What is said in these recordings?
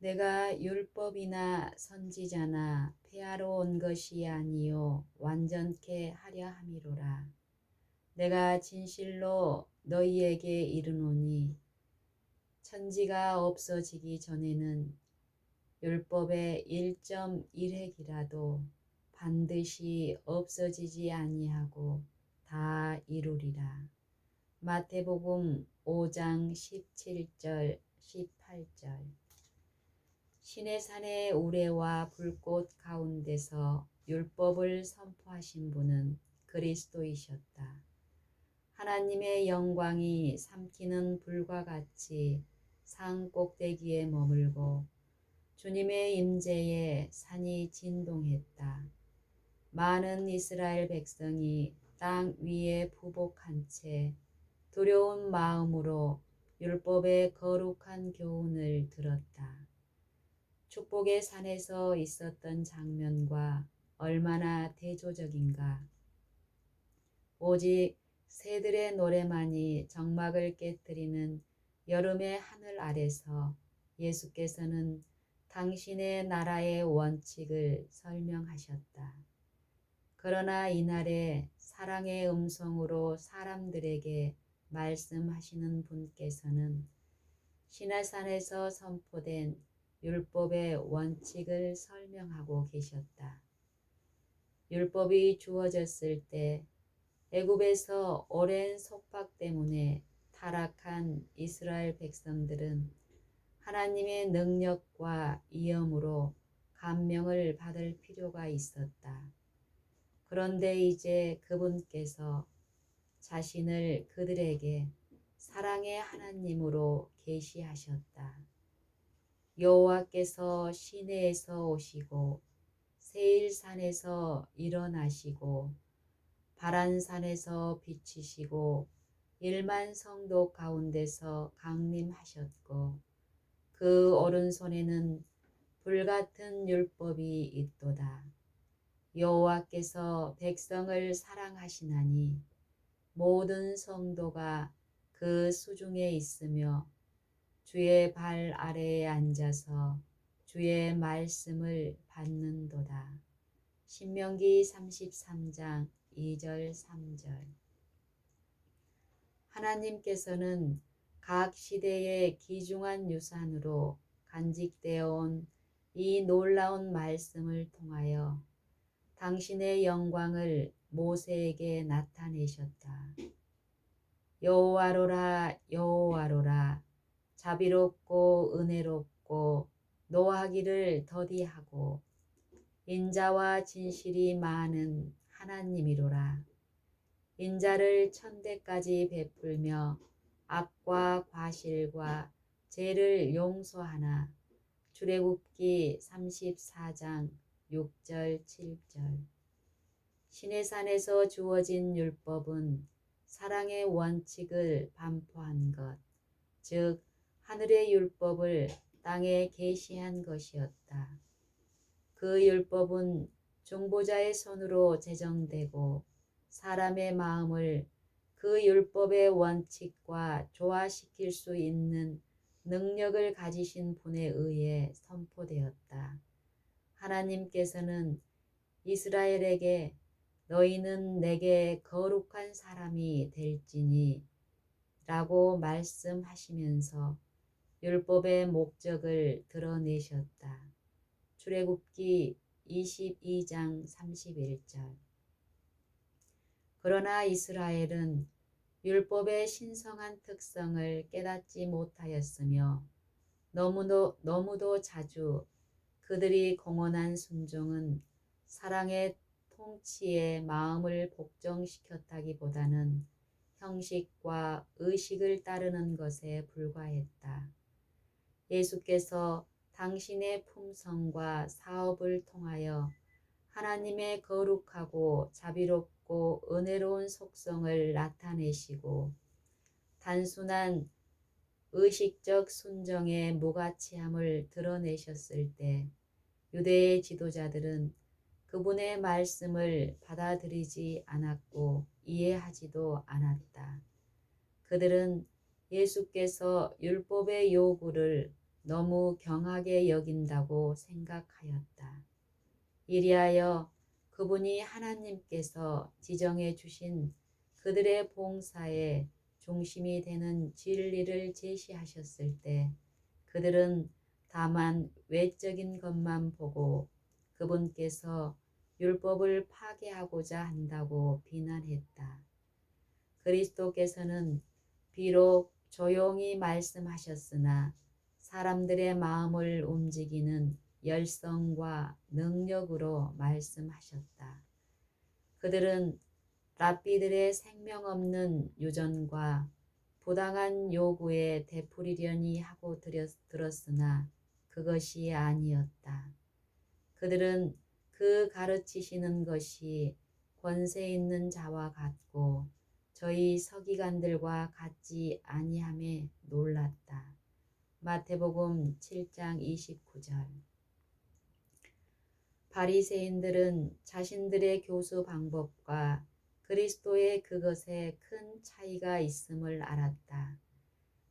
내가 율법이나 선지자나 폐하러 온 것이 아니요 완전케 하려 함이로라. 내가 진실로 너희에게 이르노니 천지가 없어지기 전에는 율법의 1.1핵이라도 반드시 없어지지 아니하고 다 이루리라. 마태복음 5장 17절 18절 신의 산의 우레와 불꽃 가운데서 율법을 선포하신 분은 그리스도이셨다. 하나님의 영광이 삼키는 불과 같이 산 꼭대기에 머물고 주님의 임재에 산이 진동했다. 많은 이스라엘 백성이 땅 위에 부복한 채 두려운 마음으로 율법의 거룩한 교훈을 들었다. 축복의 산에서 있었던 장면과 얼마나 대조적인가. 오직 새들의 노래만이 정막을 깨뜨리는 여름의 하늘 아래서 예수께서는 당신의 나라의 원칙을 설명하셨다. 그러나 이날에 사랑의 음성으로 사람들에게 말씀하시는 분께서는 신화산에서 선포된 율법의 원칙을 설명하고 계셨다. 율법이 주어졌을 때 애굽에서 오랜 속박 때문에 타락한 이스라엘 백성들은 하나님의 능력과 이염으로 감명을 받을 필요가 있었다. 그런데 이제 그분께서 자신을 그들에게 사랑의 하나님으로 계시하셨다. 여호와께서 시내에서 오시고 세일산에서 일어나시고 바란산에서 비치시고 일만 성도 가운데서 강림하셨고 그 오른손에는 불같은 율법이 있도다. 여호와께서 백성을 사랑하시나니 모든 성도가 그 수중에 있으며 주의 발 아래에 앉아서 주의 말씀을 받는도다. 신명기 33장 2절 3절 하나님께서는 각 시대의 귀중한 유산으로 간직되어 온 이 놀라운 말씀을 통하여 당신의 영광을 모세에게 나타내셨다. 여호와로라 여호와로라 자비롭고 은혜롭고 노하기를 더디하고 인자와 진실이 많은 하나님이로라. 인자를 천대까지 베풀며 악과 과실과 죄를 용서하나 출애굽기 34장 6절 7절 신의 산에서 주어진 율법은 사랑의 원칙을 반포한 것, 즉 하늘의 율법을 땅에 계시한 것이었다. 그 율법은 중보자의 손으로 제정되고 사람의 마음을 그 율법의 원칙과 조화시킬 수 있는 능력을 가지신 분에 의해 선포되었다. 하나님께서는 이스라엘에게 너희는 내게 거룩한 사람이 될지니 라고 말씀하시면서 율법의 목적을 드러내셨다. 출애굽기 22장 31절 그러나 이스라엘은 율법의 신성한 특성을 깨닫지 못하였으며 너무도, 너무도 자주 그들이 공언한 순종은 사랑의 통치에 마음을 복종시켰다기보다는 형식과 의식을 따르는 것에 불과했다. 예수께서 당신의 품성과 사업을 통하여 하나님의 거룩하고 자비롭고 은혜로운 속성을 나타내시고 단순한 의식적 순정의 무가치함을 드러내셨을 때 유대의 지도자들은 그분의 말씀을 받아들이지 않았고 이해하지도 않았다. 그들은 예수께서 율법의 요구를 너무 경하게 여긴다고 생각하였다. 이리하여 그분이 하나님께서 지정해 주신 그들의 봉사의 중심이 되는 진리를 제시하셨을 때 그들은 다만 외적인 것만 보고 그분께서 율법을 파괴하고자 한다고 비난했다. 그리스도께서는 비록 조용히 말씀하셨으나 사람들의 마음을 움직이는 열성과 능력으로 말씀하셨다. 그들은 랍비들의 생명 없는 유전과 부당한 요구에 되풀이려니 하고 들었으나 그것이 아니었다. 그들은 그 가르치시는 것이 권세 있는 자와 같고 저희 서기관들과 같지 아니함에 놀랐다. 마태복음 7장 29절 바리새인들은 자신들의 교수 방법과 그리스도의 그것에 큰 차이가 있음을 알았다.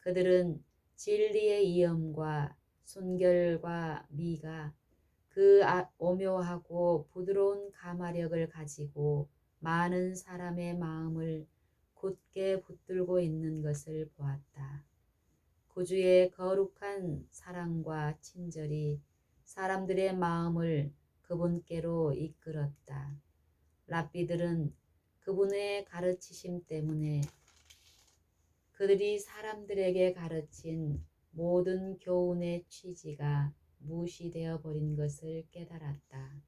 그들은 진리의 이음과 순결과 미가 그 아, 오묘하고 부드러운 가마력을 가지고 많은 사람의 마음을 굳게 붙들고 있는 것을 보았다. 구주의 거룩한 사랑과 친절이 사람들의 마음을 그분께로 이끌었다. 랍비들은 그분의 가르치심 때문에 그들이 사람들에게 가르친 모든 교훈의 취지가 무시되어 버린 것을 깨달았다.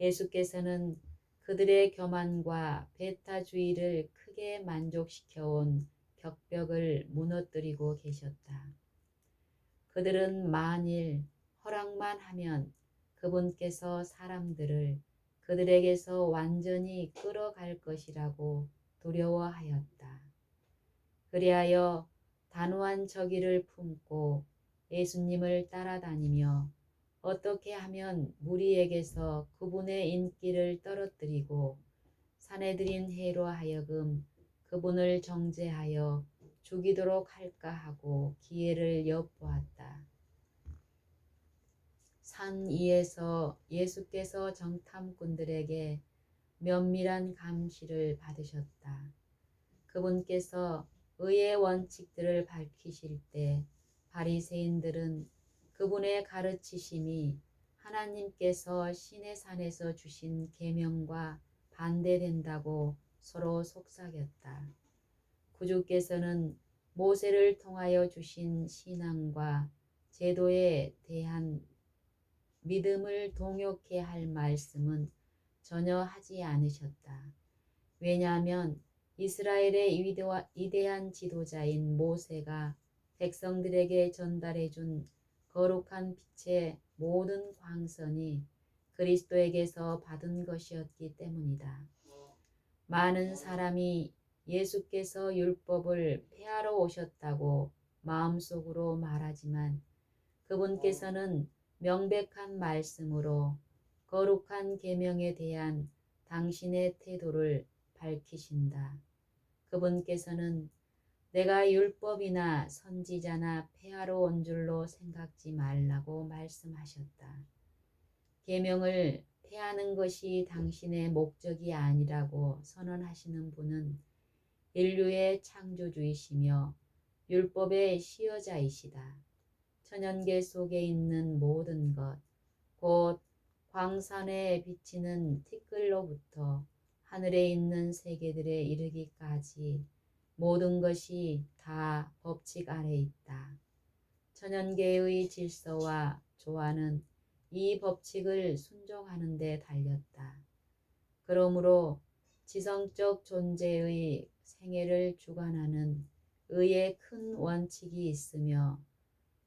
예수께서는 그들의 교만과 배타주의를 크게 만족시켜온 격벽을 무너뜨리고 계셨다. 그들은 만일 허락만 하면 그분께서 사람들을 그들에게서 완전히 끌어갈 것이라고 두려워하였다. 그리하여 단호한 저기를 품고 예수님을 따라다니며 어떻게 하면 무리에게서 그분의 인기를 떨어뜨리고 사내들인 해로 하여금 그분을 정죄하여 죽이도록 할까 하고 기회를 엿보았다. 산 위에서 예수께서 정탐꾼들에게 면밀한 감시를 받으셨다. 그분께서 의의 원칙들을 밝히실 때 바리새인들은 그분의 가르치심이 하나님께서 신의 산에서 주신 계명과 반대된다고 서로 속삭였다. 구주께서는 모세를 통하여 주신 신앙과 제도에 대한 믿음을 동요케 할 말씀은 전혀 하지 않으셨다. 왜냐하면 이스라엘의 위대한 지도자인 모세가 백성들에게 전달해 준 거룩한 빛의 모든 광선이 그리스도에게서 받은 것이었기 때문이다. 많은 사람이 예수께서 율법을 폐하러 오셨다고 마음속으로 말하지만 그분께서는 명백한 말씀으로 거룩한 계명에 대한 당신의 태도를 밝히신다. 그분께서는 내가 율법이나 선지자나 폐하러 온 줄로 생각지 말라고 말씀하셨다. 계명을 폐하는 것이 당신의 목적이 아니라고 선언하시는 분은 인류의 창조주이시며 율법의 시여자이시다. 천연계 속에 있는 모든 것, 곧 광산에 비치는 티끌로부터 하늘에 있는 세계들에 이르기까지 모든 것이 다 법칙 아래 있다. 천연계의 질서와 조화는 이 법칙을 순종하는 데 달렸다. 그러므로 지성적 존재의 생애를 주관하는 의의 큰 원칙이 있으며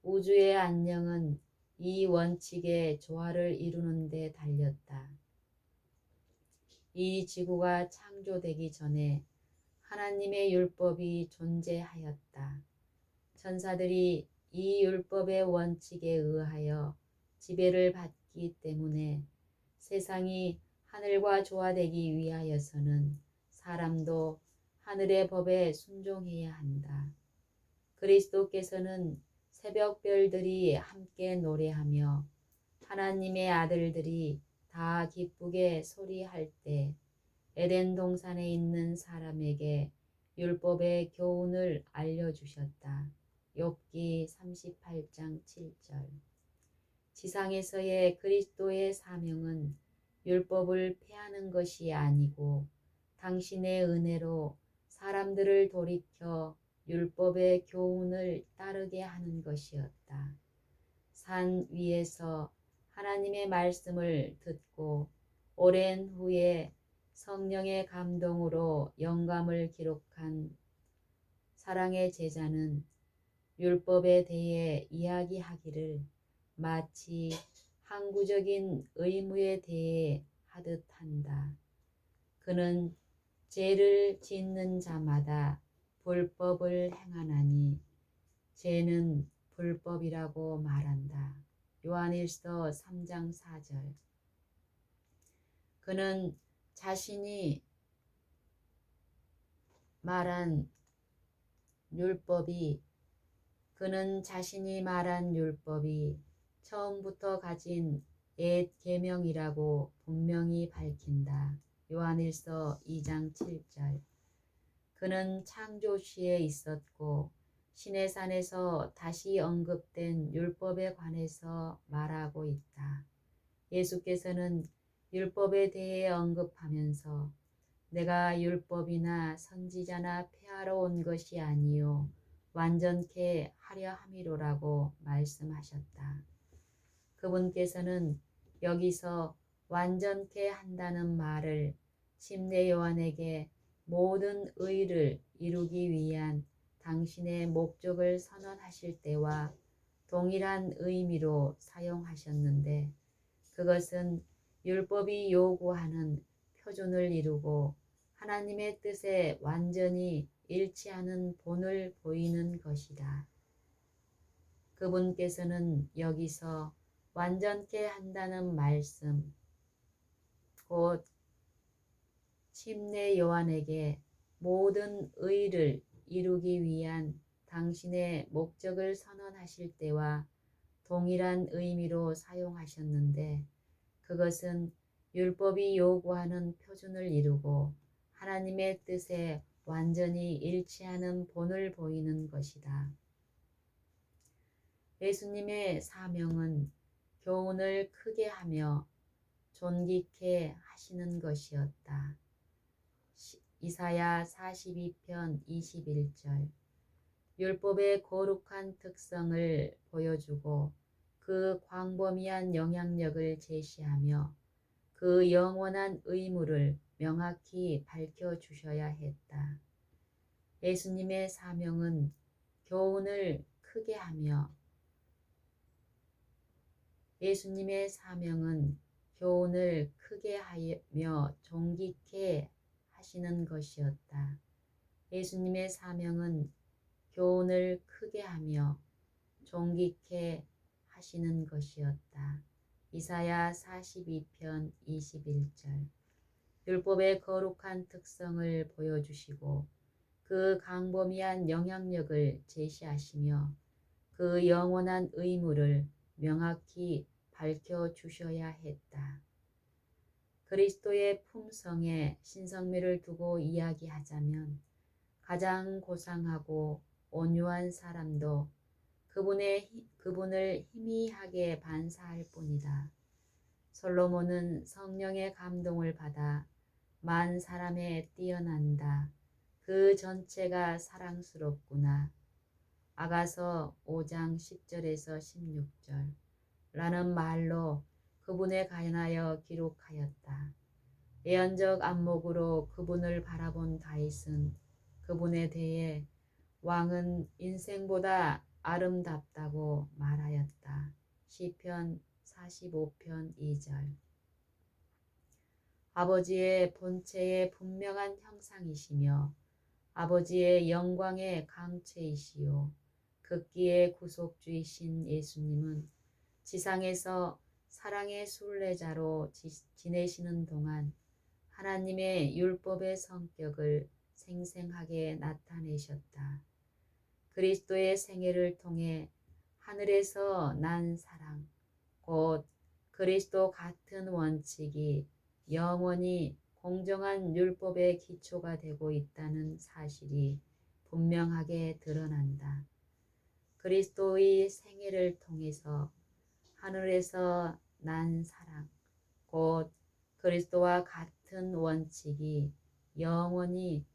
우주의 안녕은 이 원칙의 조화를 이루는 데 달렸다. 이 지구가 창조되기 전에 하나님의 율법이 존재하였다. 천사들이 이 율법의 원칙에 의하여 지배를 받기 때문에 세상이 하늘과 조화되기 위하여서는 사람도 하늘의 법에 순종해야 한다. 그리스도께서는 새벽별들이 함께 노래하며 하나님의 아들들이 다 기쁘게 소리할 때 에덴 동산에 있는 사람에게 율법의 교훈을 알려주셨다. 욥기 38장 7절 지상에서의 그리스도의 사명은 율법을 폐하는 것이 아니고 당신의 은혜로 사람들을 돌이켜 율법의 교훈을 따르게 하는 것이었다. 산 위에서 하나님의 말씀을 듣고 오랜 후에 성령의 감동으로 영감을 기록한 사랑의 제자는 율법에 대해 이야기하기를 마치 항구적인 의무에 대해 하듯 한다. 그는 죄를 짓는 자마다 불법을 행하나니 죄는 불법이라고 말한다. 요한일서 3장 4절 그는 자신이 말한 율법이 그는 자신이 말한 율법이 처음부터 가진 옛 계명이라고 분명히 밝힌다. 요한일서 2장 7절 그는 창조시에 있었고 신의 산에서 다시 언급된 율법에 관해서 말하고 있다. 예수께서는 율법에 대해 언급하면서 내가 율법이나 선지자나 폐하러 온 것이 아니요 완전케 하려 함이로라고 말씀하셨다. 그분께서는 여기서 완전케 한다는 말을 침례 요한에게 모든 의를 이루기 위한 당신의 목적을 선언하실 때와 동일한 의미로 사용하셨는데 그것은 율법이 요구하는 표준을 이루고 하나님의 뜻에 완전히 일치하는 본을 보이는 것이다. 그분께서는 여기서 완전케 한다는 말씀, 곧 침례 요한에게 모든 의를 이루기 위한 당신의 목적을 선언하실 때와 동일한 의미로 사용하셨는데 그것은 율법이 요구하는 표준을 이루고 하나님의 뜻에 완전히 일치하는 본을 보이는 것이다. 예수님의 사명은 교훈을 크게 하며 존귀케 하시는 것이었다. 이사야 42편 21절 율법의 거룩한 특성을 보여주고 그 광범위한 영향력을 제시하며 그 영원한 의무를 명확히 밝혀 주셔야 했다. 예수님의 사명은 교훈을 크게 하며 예수님의 사명은 교훈을 크게 하며 존귀케 하시는 것이었다. 예수님의 사명은 교훈을 크게 하며 존귀케 하시는 것이었다. 이사야 42편 21절 율법의 거룩한 특성을 보여주시고 그 강범위한 영향력을 제시하시며 그 영원한 의무를 명확히 밝혀 주셔야 했다. 그리스도의 품성에 신성미를 두고 이야기하자면 가장 고상하고 온유한 사람도 그분의, 그분을 희미하게 반사할 뿐이다. 솔로몬은 성령의 감동을 받아 만 사람에 뛰어난다. 그 전체가 사랑스럽구나. 아가서 5장 10절에서 16절 라는 말로 그분에 관하여 기록하였다. 예언적 안목으로 그분을 바라본 다윗은 그분에 대해 왕은 인생보다 아름답다고 말하였다. 시편 45편 2절 아버지의 본체의 분명한 형상이시며 아버지의 영광의 강체이시요 극기의 구속주이신 예수님은 지상에서 사랑의 순례자로 지내시는 동안 하나님의 율법의 성격을 생생하게 나타내셨다. 그리스도의 생애를 통해 하늘에서 난 사랑, 곧 그리스도 같은 원칙이 영원히 공정한 율법의 기초가 되고 있다는 사실이 분명하게 드러난다. 그리스도의 생애를 통해서 하늘에서 난 사랑, 곧 그리스도와 같은 원칙이 영원히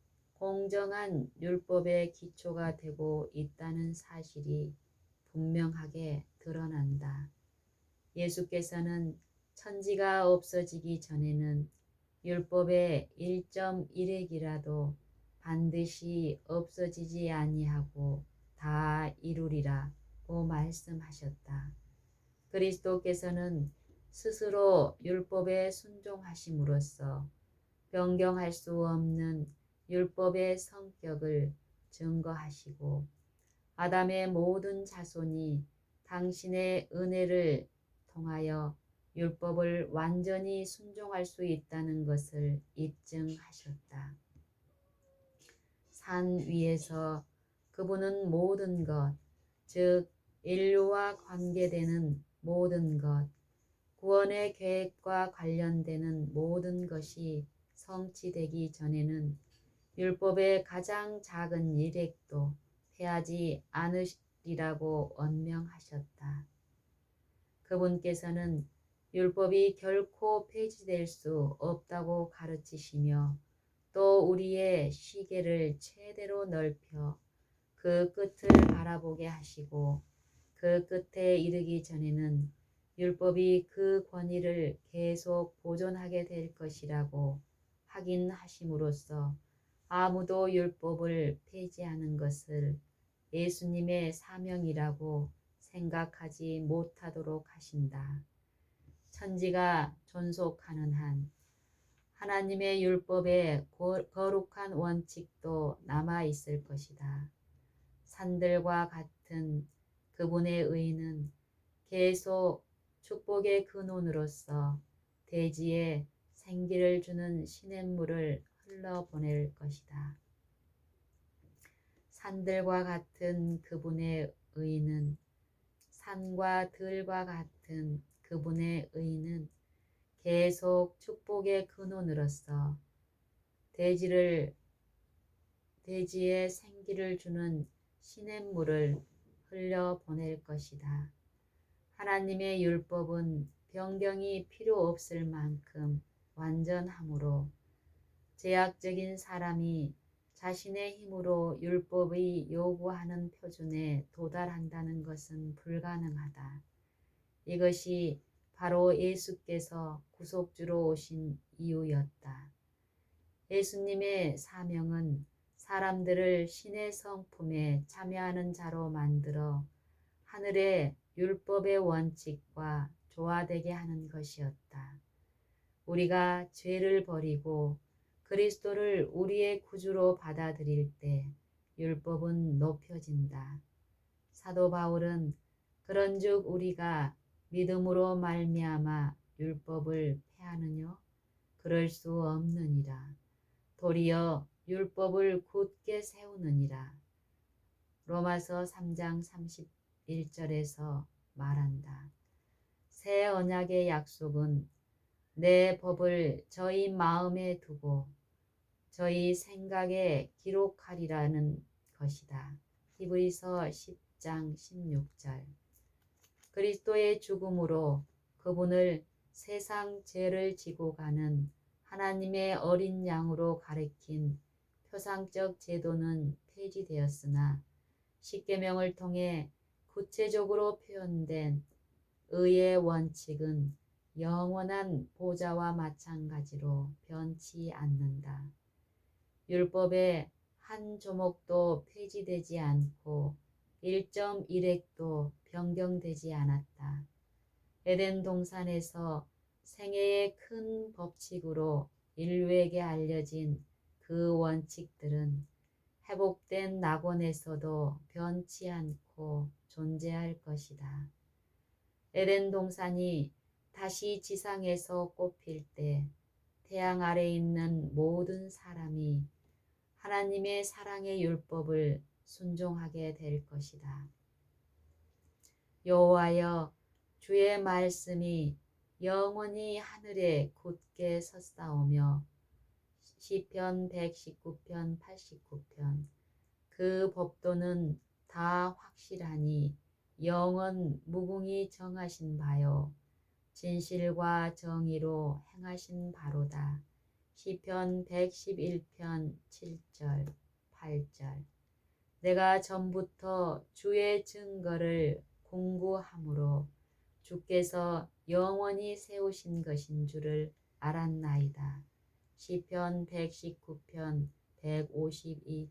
공정한 율법의 기초가 되고 있다는 사실이 분명하게 드러난다. 예수께서는 천지가 없어지기 전에는 율법의 1.1핵이라도 반드시 없어지지 아니하고 다 이루리라고 말씀하셨다. 그리스도께서는 스스로 율법에 순종하심으로써 변경할 수 없는 율법의 성격을 증거하시고 아담의 모든 자손이 당신의 은혜를 통하여 율법을 완전히 순종할 수 있다는 것을 입증하셨다. 산 위에서 그분은 모든 것, 즉 인류와 관계되는 모든 것, 구원의 계획과 관련되는 모든 것이 성취되기 전에는 율법의 가장 작은 일획도 해하지 않으리라고 언명하셨다. 그분께서는 율법이 결코 폐지될 수 없다고 가르치시며 또 우리의 시계를 최대로 넓혀 그 끝을 바라보게 하시고 그 끝에 이르기 전에는 율법이 그 권위를 계속 보존하게 될 것이라고 확인하심으로써 아무도 율법을 폐지하는 것을 예수님의 사명이라고 생각하지 못하도록 하신다. 천지가 존속하는 한 하나님의 율법에 거룩한 원칙도 남아 있을 것이다. 산들과 같은 그분의 의는 계속 축복의 근원으로서 대지에 생기를 주는 시냇물을 흘러 보낼 것이다. 산들과 같은 그분의 의는 산과 들과 같은 그분의 의는 계속 축복의 근원으로서 대지를 대지에 생기를 주는 시냇물을 흘려 보낼 것이다. 하나님의 율법은 변경이 필요 없을 만큼 완전하므로 제약적인 사람이 자신의 힘으로 율법의 요구하는 표준에 도달한다는 것은 불가능하다. 이것이 바로 예수께서 구속주로 오신 이유였다. 예수님의 사명은 사람들을 신의 성품에 참여하는 자로 만들어 하늘의 율법의 원칙과 조화되게 하는 것이었다. 우리가 죄를 버리고 그리스도를 우리의 구주로 받아들일 때 율법은 높여진다. 사도 바울은 그런즉 우리가 믿음으로 말미암아 율법을 패하느뇨 그럴 수 없느니라. 도리어 율법을 굳게 세우느니라. 로마서 3장 31절에서 말한다. 새 언약의 약속은 내 법을 저희 마음에 두고 저희 생각에 기록하리라는 것이다. 히브리서 10장 16절 그리스도의 죽음으로 그분을 세상 죄를 지고 가는 하나님의 어린 양으로 가리킨 표상적 제도는 폐지되었으나 십계명을 통해 구체적으로 표현된 의의 원칙은 영원한 보좌와 마찬가지로 변치 않는다. 율법의 한 조목도 폐지되지 않고 1.1핵도 변경되지 않았다. 에덴 동산에서 생애의 큰 법칙으로 인류에게 알려진 그 원칙들은 회복된 낙원에서도 변치 않고 존재할 것이다. 에덴 동산이 다시 지상에서 꽃필 때 태양 아래 있는 모든 사람이 하나님의 사랑의 율법을 순종하게 될 것이다. 여호와여 주의 말씀이 영원히 하늘에 굳게 섰사오며 시편 119편 89편 그 법도는 다 확실하니 영원 무궁히 정하신 바요 진실과 정의로 행하신 바로다. 시편 111편 7절 8절 내가 전부터 주의 증거를 공부함으로 주께서 영원히 세우신 것인 줄을 알았나이다. 시편 119편 152절